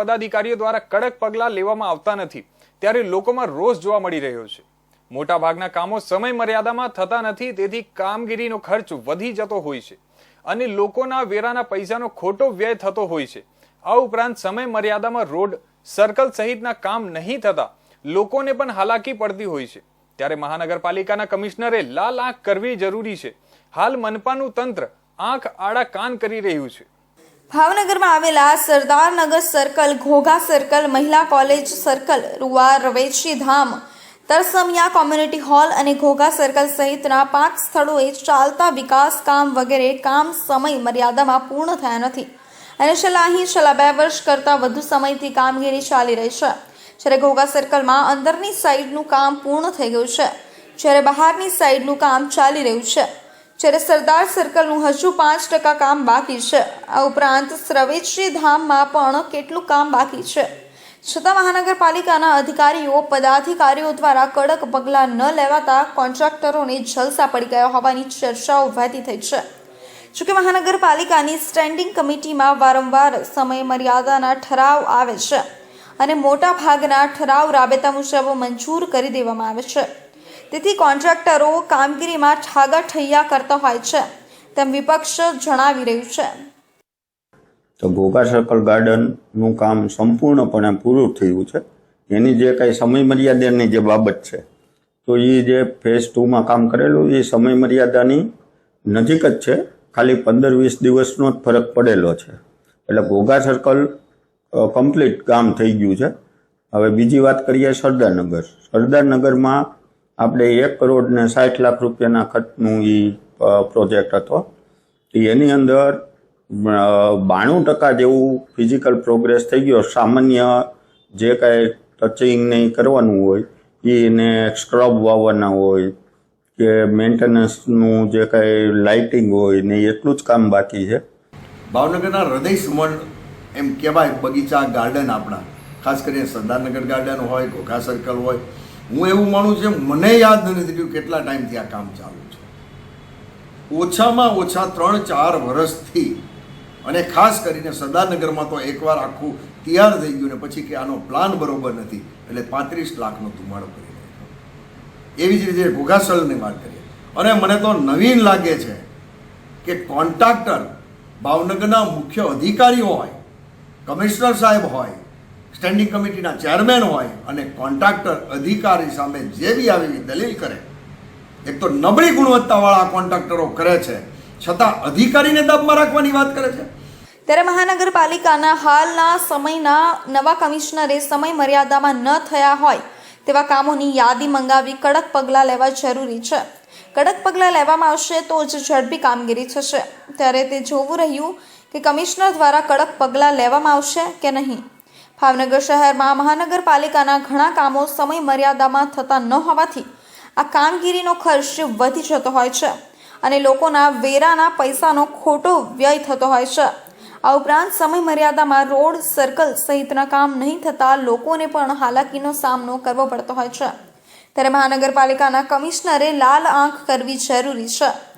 પદાધિકારીઓ દ્વારા કડક પગલાં લેવામાં આવતા નથી. ત્યારે લોકોમાં રોષ જોવા મળી રહ્યો છે. મોટાભાગના કામો સમય મર્યાદામાં થતા નથી, તેથી કામગીરીનો ખર્ચ વધી જતો હોય છે અને લોકોના વેરાના પૈસાનો ખોટો વ્યય થતો હોય છે. આ ઉપરાંત સમય મર્યાદામાં રોડ, સર્કલ સહિતના કામ નહીં થતા લોકોને પણ હાલાકી પડતી હોય છે. ત્યારે મહાનગરપાલિકાના કમિશનરે લાલ આંખ કરવી જરૂરી છે. હાલ મનપાનું તંત્ર આંખ આડા કાન કરી રહ્યું છે. ભાવનગરમાં આવેલા સરદારનગર સર્કલ ઘોઘા સર્કલ મહિલા college circle Ruva Ravechi Dham, Tarsamiya community hall અને ઘોઘા સર્કલ સહિતના પાંચ સ્થળોએ ચાલતા વિકાસ કામ વગેરે કામ સમય મર્યાદામાં પૂર્ણ થયા નથી. અને છેલ્લા અહીં છેલ્લા બે વર્ષ કરતાં વધુ સમયથી કામગીરી ચાલી રહી છે. જ્યારે ઘોઘા સર્કલમાં અંદરની સાઈડનું કામ પૂર્ણ થઈ ગયું છે. જ્યારે બહારની સાઈડનું કામ ચાલી રહ્યું છે. જ્યારે સરદાર સર્કલનું હજુ પાંચ ટકા કામ બાકી છે. આ ઉપરાંત શ્રવેશ્રી ધામમાં પણ કેટલું કામ બાકી છે. છતાં મહાનગરપાલિકાના અધિકારીઓ, પદાધિકારીઓ દ્વારા કડક પગલાં ન લેવાતા કોન્ટ્રાક્ટરોને જલસા પડી ગયા હોવાની ચર્ચાઓ વહેતી થઈ છે. જોકે મહાનગરપાલિકાની સ્ટેન્ડિંગ કમિટીમાં વારંવાર સમય મર્યાદાના ઠરાવ આવે છે અને મોટા ભાગના ઠરાવ રાબેતા મુજબ મંજૂર કરી દેવામાં આવે છે. તેથી કોન્ટ્રાક્ટરો કામગીરીમાં ઠાગા ઠૈયા કરતા હોય છે. તેમ વિપક્ષ જણાવી રહ્યું છે. તો ઘોઘા સર્કલ ગાર્ડનનું કામ સંપૂર્ણપણે પૂરું થયું છે. એની જે કાંઈ સમય મર્યાદાની જે બાબત છે, તો એ જે ફેઝ ટુમાં કામ કરેલું એ સમય મર્યાદાની નજીક જ છે. ખાલી પંદર વીસ દિવસનો જ ફરક પડેલો છે. એટલે ઘોઘા સર્કલ કમ્પ્લીટ કામ થઈ ગયું છે. હવે બીજી વાત કરીએ સરદારનગર. સરદારનગરમાં આપણે એક કરોડ ને સાઠ લાખ રૂપિયાના ખર્ચનું એ પ્રોજેક્ટ હતો. એની અંદર બાણું ટકા જેવું ફિઝિકલ પ્રોગ્રેસ થઈ ગયો. સામાન્ય જે કાંઈ ટચિંગ નહીં કરવાનું હોય એને સ્ક્રબ વાવવાના હોય, કે મેન્ટેનન્સનું જે કાંઈ લાઇટિંગ હોય ને એટલું જ કામ બાકી છે. ભાવનગરના હૃદય સુમણ એમ કહેવાય બગીચા ગાર્ડન આપણા. ખાસ કરીને સરદારનગર ગાર્ડન હોય, ઘોઘા સર્કલ હોય હું એવું માનું છું મને યાદ નથી રહ્યું કેટલા ટાઈમથી આ કામ ચાલુ છે. ઓછામાં ઓછા ત્રણ ચાર વર્ષથી અને ખાસ કરીને સરદારનગરમાં તો એકવાર આખું તૈયાર થઈ ગયું ને પછી કે આનો પ્લાન બરોબર નથી, એટલે પાંત્રીસ લાખનો ધુમાડો કરી નાખ્યો. એવી જ રીતે ઘોઘાસળની વાત કરીએ. અને મને તો નવીન લાગે છે કે કોન્ટ્રાક્ટર, ભાવનગરના મુખ્ય અધિકારીઓ હોય, કમિશનર સાહેબ હોય સ્ટેન્ડિંગ કમિટીના ચેરમેન હોય અને કોન્ટ્રાક્ટર અધિકારી સામે જે બી આવી દલીલ કરે, એક તો નબળી ગુણવત્તાવાળા કોન્ટ્રાક્ટરો કરે છે, છતાં અધિકારીને દાબમાં રાખવાની વાત કરે છે. ત્યારે મહાનગરપાલિકાના હાલના સમયના નવા કમિશનરે સમય મર્યાદામાં ન થયા હોય તેવા કામોની યાદી મંગાવી કડક પગલાં લેવા જરૂરી છે. કડક પગલાં લેવામાં આવશે તો જ ઝડપી કામગીરી થશે. ત્યારે તે જોવું રહ્યું કે કમિશનર દ્વારા કડક પગલાં લેવામાં આવશે કે નહીં? ભાવનગર શહેરમાં મહાનગરપાલિકાના ઘણા કામો સમય મર્યાદામાં થતા ન હોવાથી આ કામગીરીનો ખર્ચ વધી જતો હોય છે અને લોકોના વેરાના પૈસાનો ખોટો વ્યય થતો હોય છે. આ ઉપરાંત સમય મર્યાદામાં રોડ સર્કલ સહિતના કામ નહીં થતાં લોકોને પણ હાલાકીનો સામનો કરવો પડતો હોય છે. ત્યારે મહાનગરપાલિકાના કમિશનરે લાલ આંખ કરવી જરૂરી છે.